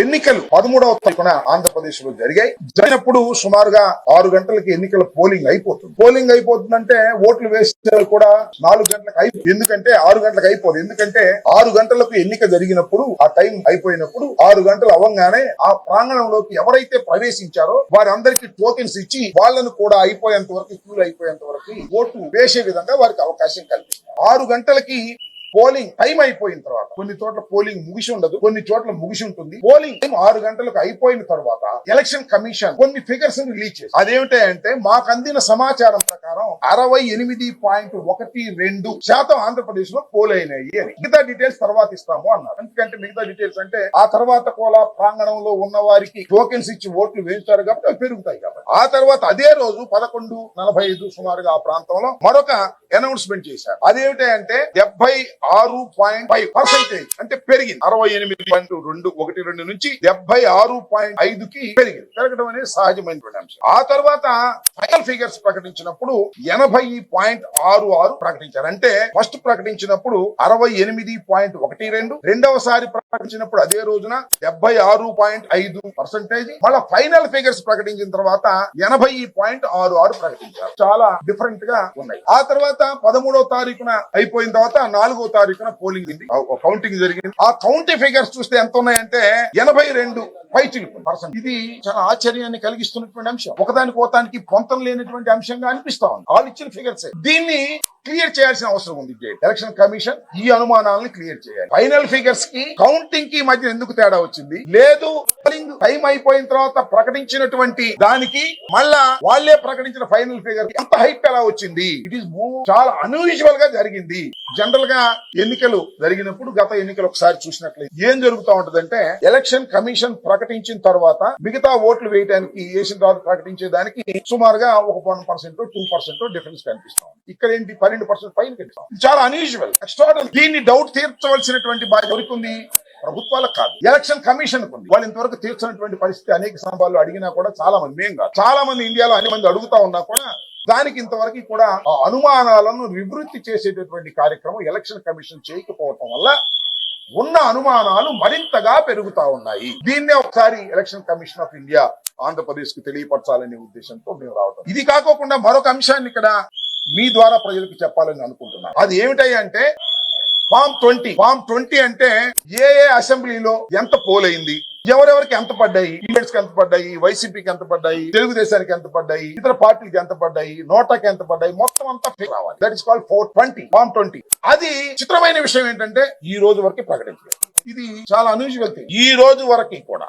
ఎన్నికలు పదమూడవ తారీఖున ఆంధ్రప్రదేశ్లో జరిగాయి. జరిగినప్పుడు సుమారుగా ఆరు గంటలకి ఎన్నికల పోలింగ్ అయిపోతుంది. పోలింగ్ అయిపోతుందంటే ఓట్లు వేసే కూడా నాలుగు గంటలకు అయిపోతుంది ఎందుకంటే ఆరు గంటలకు అయిపోదు. ఎందుకంటే ఆరు గంటలకు ఎన్నిక జరిగినప్పుడు ఆ టైం అయిపోయినప్పుడు ఆరు గంటలు అవ్వగానే ఆ ప్రాంగణంలోకి ఎవరైతే ప్రవేశించారో వారందరికీ టోకెన్స్ ఇచ్చి వాళ్ళను కూడా అయిపోయేంత వరకు క్యూలు అయిపోయేంత వరకు ఓటు వేసే విధంగా వారికి అవకాశం కల్పిస్తారు ఆరు గంటలకి పోలింగ్ టైం అయిపోయిన తర్వాత కొన్ని చోట్ల పోలింగ్ ముగిసి ఉండదు కొన్ని చోట్ల ముగిసి ఉంటుంది. పోలింగ్ టైం ఆరు గంటలకు అయిపోయిన తర్వాత ఎలక్షన్ కమిషన్ కొన్ని ఫిగర్స్ రిలీజ్ చేసి అదేమిటి అంటే మాకు అందిన సమాచారం ప్రకారం అరవై ఎనిమిది పాయింట్ ఒకటి రెండు శాతం ఆంధ్రప్రదేశ్లో పోల్ అయినాయి అని. మిగతా డీటెయిల్స్ తర్వాత ఇస్తాము అన్నారు. ఎందుకంటే మిగతా డీటెయిల్స్ అంటే ఆ తర్వాత కూడా ప్రాంగణంలో ఉన్న వారికి టోకెన్స్ ఇచ్చి ఓట్లు వేయించారు కాబట్టి అవి పెరుగుతాయి కాబట్టి. ఆ తర్వాత అదే రోజు పదకొండు నలభై ఐదు సుమారుగా ఆ ప్రాంతంలో మరొక అనౌన్స్మెంట్ చేశారు. అదేమిటంటే డెబ్బై ఆరు పాయింట్ ఫైవ్ పర్సెంటేజ్ అంటే పెరిగింది. అరవై ఎనిమిది పాయింట్ రెండు ఒకటి రెండు నుంచి డెబ్బై ఆరు పాయింట్ ఐదుకి పెరిగింది. పెరగడం అనేది సహజమైనటువంటి అంశం. ఆ తర్వాత ఫైనల్ ఫిగర్స్ ప్రకటించినప్పుడు ఎనభై పాయింట్ ఆరు ఆరు ప్రకటించారు. అంటే ఫస్ట్ ప్రకటించినప్పుడు అరవై ఎనిమిది పాయింట్ ఒకటి రెండు రెండవసారి ప్రకటించినప్పుడు అదే రోజున డెబ్బై ఆరు పాయింట్ ఐదు పర్సెంటేజ్ మళ్ళీ ఫైనల్ ఫిగర్స్ ప్రకటించిన తర్వాత ఎనభై పాయింట్ ఆరు ఆరు ప్రకటించారు. చాలా డిఫరెంట్గా ఉన్నాయి. ఆ తర్వాత పదమూడవ తారీఖున అయిపోయిన తర్వాత నాలుగో తారీఖున పోలింగ్ ఉంది. కౌంటింగ్ జరిగింది. ఆ కౌంటింగ్ ఫిగర్స్ చూస్తే ఎంత ఉన్నాయంటే ఎనభై రెండు పై పర్సెంట్ ఇది చాలా ఆశ్చర్యాన్ని కలిగిస్తున్నటువంటి అంశం. ఒకదానికి ఒకదానికి పొంతం లేనటువంటి అంశంగా అనిపిస్తా ఉంది. వాళ్ళు ఇచ్చిన ఫిగర్స్ దీన్ని క్లియర్ చేయాల్సిన అవసరం ఉంది ఎలక్షన్ కమిషన్ ఈ అనుమానాలను క్లియర్ చేయాలి. ఫైనల్ ఫిగర్స్కి కౌంటింగ్కి మధ్య ఎందుకు తేడా వచ్చింది? లేదు టైం అయిపోయిన తర్వాత ప్రకటించినటువంటి దానికి మళ్ళా వాళ్ళే ప్రకటించిన ఫైనల్ ఫిగర్ అంత హైప్ ఎలా వచ్చింది? ఇట్ ఈస్ చాలా అన్యూజువల్గా జరిగింది. జనరల్గా ఎన్నికలు జరిగినప్పుడు గత ఎన్నికలు ఒకసారి చూసినట్లయితే ఏం జరుగుతూ ఉంటదంటే ఎలక్షన్ కమిషన్ ప్రకటించిన తర్వాత మిగతా ఓట్లు వేయడానికి వేసిన తర్వాత ప్రకటించే దానికి సుమారుగా ఒక one percent two percent difference కనిపిస్తాం ఇక్కడ ఏంటి పని పన్నెండు పర్సెంట్ పైన కనిపిస్తాం చాలా అన్యూజువల్ ఎక్స్ట్రా దీన్ని డౌట్ తీర్చవలసినటువంటి బాధ్యత ఎవరికి ఉంది? ప్రభుత్వాలకు కాదు. ఎలక్షన్ కమిషన్ ఉంది. వాళ్ళు ఇంతవరకు తీర్చినటువంటి పరిస్థితి అనేక సందర్భాల్లో అడిగినా కూడా చాలా మంది మేం కాదు. చాలా మంది ఇండియాలో అన్ని మంది అడుగుతా ఉన్నా కూడా దానికి ఇంతవరకు కూడా అనుమానాలను నివృత్తి చేసేటటువంటి కార్యక్రమం ఎలక్షన్ కమిషన్ చేయకపోవటం వల్ల ఉన్న అనుమానాలు మరింతగా పెరుగుతా ఉన్నాయి. దీన్నే ఒకసారి ఎలక్షన్ కమిషన్ ఆఫ్ ఇండియా ఆంధ్రప్రదేశ్కు తెలియపరచాలనే ఉద్దేశంతో మేము రావటం. ఇది కాకోకుండా మరొక అంశాన్ని ఇక్కడ మీ ద్వారా ప్రజలకు చెప్పాలని అనుకుంటున్నాను. అది ఏమిటాయి అంటే ఫామ్ ట్వంటీ. ఫామ్ ట్వంటీ అంటే ఏ ఏ అసెంబ్లీలో ఎంత పోలైంది ఎవరెవరికి ఎంత పడ్డాయి? ఇండియన్స్కి ఎంత పడ్డాయి? వైసీపీకి ఎంత పడ్డాయి? తెలుగుదేశానికి ఎంత పడ్డాయి? ఇతర పార్టీకి ఎంత పడ్డాయి? నోటాకి ఎంత పడ్డాయి? మొత్తం అంతా figure రావాలి. That is call four twenty form twenty. అది చిత్రమైన విషయం ఏంటంటే ఈ రోజు వరకు ప్రకటించలేదు. ఇది చాలా అన్యూజువల్ థింగ్ ఈ రోజు వరకు కూడా.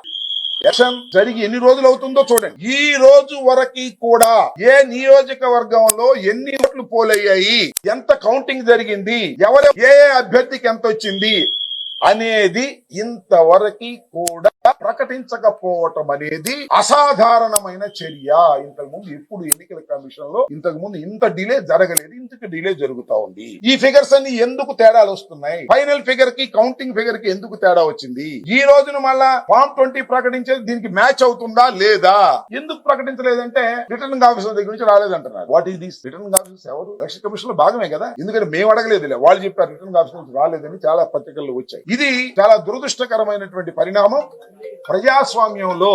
ఎలక్షన్ జరిగి ఎన్ని రోజులు అవుతుందో చూడండి. ఈ రోజు వరకు కూడా ఏ నియోజకవర్గంలో ఎన్ని ఓట్లు పోలయ్యాయి ఎంత కౌంటింగ్ జరిగింది ఎవరు ఏ అభ్యర్థికి ఎంత వచ్చింది అనేది ఇంతవరకు కూడా ప్రకటించకపోవటం అనేది అసాధారణమైన చర్య. ఇంతకు ముందు ఎప్పుడు ఎన్నికల కమిషన్లో ఇంతకు ముందు ఇంత డిలే జరగలేదు ఇంతకు డిలే జరుగుతా ఉంది. ఈ ఫిగర్స్ అన్ని ఎందుకు తేడాలు వస్తున్నాయి? ఫైనల్ ఫిగర్కి కౌంటింగ్ ఫిగర్కి ఎందుకు తేడా వచ్చింది? ఈ రోజున మళ్ళా ఫామ్ ట్వంటీ ప్రకటించేది దీనికి మ్యాచ్ అవుతుందా లేదా? ఎందుకు ప్రకటించలేదంటే రిటర్నింగ్ ఆఫీసర్ దగ్గర నుంచి రాలేదంటున్నారు. What is this? Returning officer ఎవరు? ఎలక్షన్ కమిషన్లో భాగమే కదా. ఎందుకంటే మేము అడగలేదు వాళ్ళు చెప్పారు రిటర్నింగ్ ఆఫీసర్ నుంచి రాలేదని చాలా పత్రికల్లో వచ్చాయి. ఇది చాలా దురదృష్టకరమైనటువంటి పరిణామం. ప్రజాస్వామ్యంలో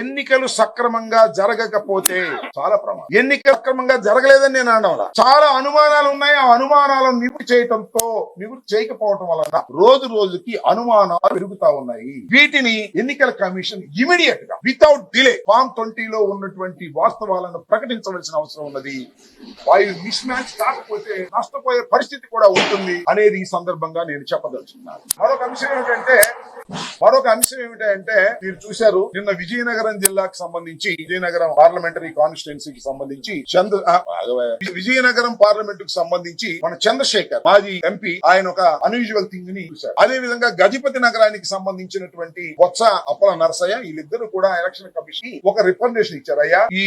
ఎన్నికలు సక్రమంగా జరగకపోతే చాలా ప్రమాదం. ఎన్నికలు సక్రమంగా జరగలేదని నేను అనడం చాలా అనుమానాలు ఉన్నాయి. ఆ అనుమానాలను నివృత్తి చేయటంతో నివృత్తి చేయకపోవటం వలన రోజు రోజుకి అనుమానాలు పెరుగుతా ఉన్నాయి. వీటిని ఎన్నికల కమిషన్ ఇమీడియట్గా వితౌట్ డిలే ఫామ్ ట్వంటీలో ఉన్నటువంటి వాస్తవాలను ప్రకటించవలసిన అవసరం ఉన్నది. వాయు మిస్ మ్యాచ్ కాకపోతే నష్టపోయే పరిస్థితి కూడా ఉంటుంది అనేది ఈ సందర్భంగా నేను చెప్పదలుచుకున్నాను. మరొక అంశం ఏమిటంటే మరొక అంశం ఏమిటంటే అంటే మీరు చూశారు నిన్న విజయనగరం జిల్లాకు సంబంధించి విజయనగరం పార్లమెంటరీ కాన్స్టిట్యున్సీకి సంబంధించి చంద్ర విజయనగరం పార్లమెంట్కు సంబంధించి మన చంద్రశేఖర్ మాజీ ఎంపీ ఆయన ఒక అన్యూజువల్ థింగ్ని చూశారు. అదే విధంగా గజపతి నగరానికి సంబంధించినటువంటి బొత్స అప్పల నరసయ్య వీళ్ళిద్దరు కూడా ఎలక్షన్ కమిషన్ ఒక రికమెండేషన్ ఇచ్చారు. అయ్యా ఈ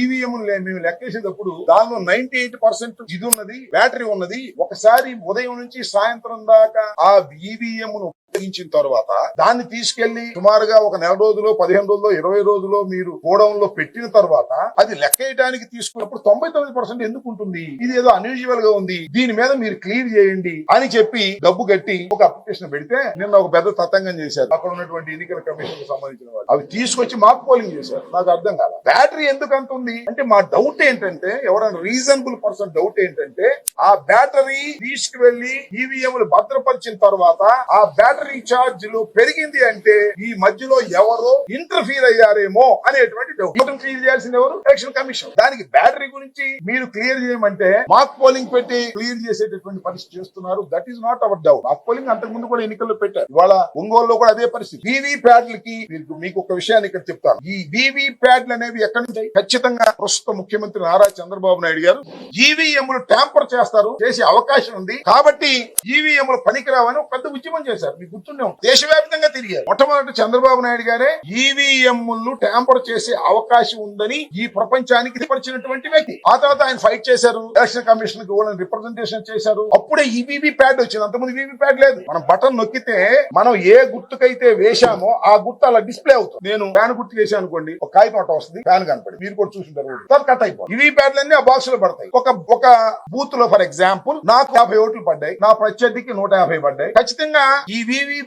ఈవీఎం మేము లెక్కేసేటప్పుడు దానిలో నైన్టీ ఎయిట్ పర్సెంట్ ఇది ఉన్నది బ్యాటరీ ఉన్నది. ఒకసారి ఉదయం నుంచి సాయంత్రం దాకా ఆ ఈవీఎం ను ఉపయోగించిన తర్వాత దాన్ని తీసుకెళ్ళి సుమారుగా ఒక నెల రోజుల్లో పదిహేను రోజుల్లో ఇరవై రోజుల్లో మీరు గోడౌన్లో పెట్టిన తర్వాత అది లెక్క వేయడానికి తీసుకున్నప్పుడు తొంభై తొమ్మిది పర్సెంట్ ఎందుకు ఉంటుంది? ఇది ఏదో అన్యూజువల్గా ఉంది. దీని మీద మీరు క్లియర్ చేయండి అని చెప్పి డబ్బు కట్టి ఒక అప్లికేషన్ పెడితే నిన్న ఒక పెద్ద తతంగం చేశారు. అక్కడ ఉన్నటువంటి ఎన్నికల కమిషన్కు సంబంధించిన వాళ్ళు. అవి తీసుకొచ్చి మాకు పోలింగ్ చేశారు. నాకు అర్థం కాదు బ్యాటరీ ఎందుకు అంత ఉంది? అంటే మా డౌట్ ఏంటంటే ఎవరైనా రీజనబుల్ పర్సన్ డౌట్ ఏంటంటే ఆ బ్యాటరీ తీసుకువెళ్ళి ఈవీఎంలు భద్రపరిచిన తర్వాత ఆ బ్యాటరీ ఛార్జ్ పెరిగింది అంటే ఈ మధ్యలో ఎవరో ఇంటర్ఫీర్ అయ్యారేమో అనేటువంటి డౌట్ ఫీల్ చేయాల్సింది ఎవరు? ఎలక్షన్ కమిషన్ దానికి బ్యాటరీ గురించి మీరు క్లియర్ చేయమంటే మాక్ పోలింగ్ పెట్టి క్లియర్ చేసేటటువంటి పరిస్థితి చేస్తున్నారు. That is not our doubt mock polling అంతకు ముందు కూడా ఎన్నికల్లో పెట్టారు. ఇవాళ ఒంగోలులో కూడా అదే పరిస్థితి. వీవీ ప్యాడ్లకి మీకు మీకు ఒక విషయాన్ని ఇక్కడ చెప్తాను. ఈ వీవీ ప్యాడ్లు అనేవి ఎక్కడి నుంచి? ఖచ్చితంగా ప్రస్తుత ముఖ్యమంత్రి నారా చంద్రబాబు నాయుడు గారు ఈవీఎంలు ట్యాంపర్ చేస్తారు చేసే అవకాశం ఉంది. కాబట్టి ఈవీఎంలు పనికిరావని ఒక పెద్ద ఉద్యమం చేశారు. మీకు గుర్తుండే ఉంటుంది. దేశవ్యాప్తంగా తిరిగారు. మొట్టమొదటి చంద్రబాబు నాయుడు గారే ఈవీఎంలు ట్యాంపర్ చేసే అవకాశం ఉందని ఈ ప్రపంచానికి తెలియపరిచినటువంటి వ్యక్తి. ఆ తర్వాత ఆయన ఫైట్ చేశారు. ఎలక్షన్ కమిషన్కి వాళ్ళని రిప్రజెంటేషన్ చేశారు. అప్పుడే ఈవీవీ ప్యాడ్ వచ్చింది. అంతకుముందు ఈవీవీ ప్యాడ్ లేదు. మనం బటన్ నొక్కితే మనం ఏ గుర్తుకైతే వేశామో ఆ గుర్తు అలా డిస్ప్లే అవుతుంది. నేను ఫ్యాన్ గుర్తు వేసాను అనుకోండి. ఒక కాగితం అట్ట వస్తుంది ఫ్యాన్ కనపడి మీరు కూడా చూసింటారు తర్వాత కట్ అయిపోతుంది. ఈవీ ప్యాడ్లు అన్ని ఆ బాక్స్లో పడతాయి. ఒక ఒక బూత్లో ఫర్ ఎగ్జాంపుల్ నాకు యాభై ఓట్లు పడ్డాయి. నా ప్రత్యర్థికి నూట యాభై పడ్డాయి. ఖచ్చితంగా ఈ వీవీ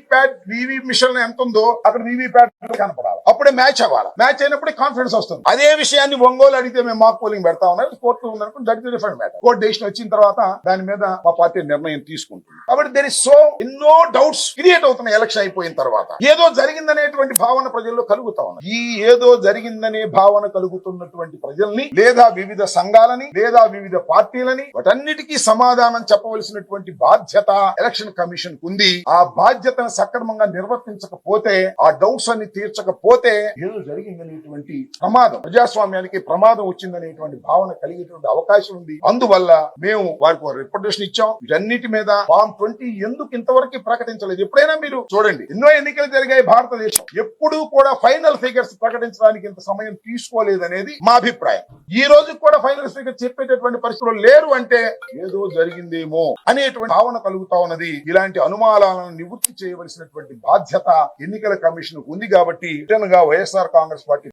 వీవీ మిషన్ ఎంత ఉందో అక్కడ వీవీ ప్యాడ్ కనపడాలి. అప్పుడే మ్యాచ్ అవ్వాలి. మ్యాచ్ అయినప్పుడే కాన్ఫిడెన్స్ వస్తుంది. అదే విషయాన్ని ఒంగోలు అడిగితే మేము మాక్ పోలింగ్ పెడతా ఉన్నారు. Court ఉందనుకుని that is different matter court decision వచ్చిన తర్వాత దాని మీద మా పార్టీ నిర్ణయం తీసుకుంటుంది. కాబట్టి దెర్ ఇస్ సో ఎన్నో డౌట్స్ క్రియేట్ అవుతున్నాయి ఎలక్షన్ అయిపోయిన తర్వాత. ఏదో జరిగిందనేటువంటి భావన ప్రజల్లో కలుగుతా ఉన్నాయి ఈ ఏదో జరిగిందనే భావన కలుగుతున్నటువంటి ప్రజల్ని లేదా వివిధ సంఘాలని లేదా వివిధ పార్టీలని వాటన్నిటికీ సమాధానం చెప్పవలసినటువంటి బాధ్యత ఎలక్షన్ కమిషన్ ఉంది ఆ బాధ్యతను సక్రమంగా నిర్వర్తించకపోతే ఆ డౌట్స్ అన్ని తీర్చకపోతే ఏదో జరిగిందనేటువంటి ప్రమాదం. ప్రజాస్వామ్యానికి ప్రమాదం వచ్చిందనేటువంటి భావన కలిగేటువంటి అవకాశం ఉంది. అందువల్ల మేము వారికి రిప్రజెంటేషన్ ఇచ్చాం. వీటన్నిటి మీద ఫామ్ ట్వంటీ ఎందుకు ఇంతవరకు ప్రకటించలేదు? ఎప్పుడైనా మీరు చూడండి. ఎన్నో ఎన్నికలు జరిగాయి భారతదేశం. ఎప్పుడూ కూడా ఫైనల్ ఫిగర్స్ ప్రకటించడానికి ఇంత సమయం తీసుకోలేదనేది మా అభిప్రాయం. ఈ రోజు కూడా ఫైనల్ ఫిగర్ చెప్పేటటువంటి పరిస్థితులు లేరు అంటే ఏదో జరిగిందేమో అనేటువంటి భావన కలుగుతా ఉన్నది. ఇలాంటి అనుమానాలను నివృత్తి చేయవలసినటువంటి బాధ్యత ఎన్నికల కమిషన్ ఉంది కాబట్టి రిటర్న్గా వైఎస్ఆర్ కాంగ్రెస్ పార్టీ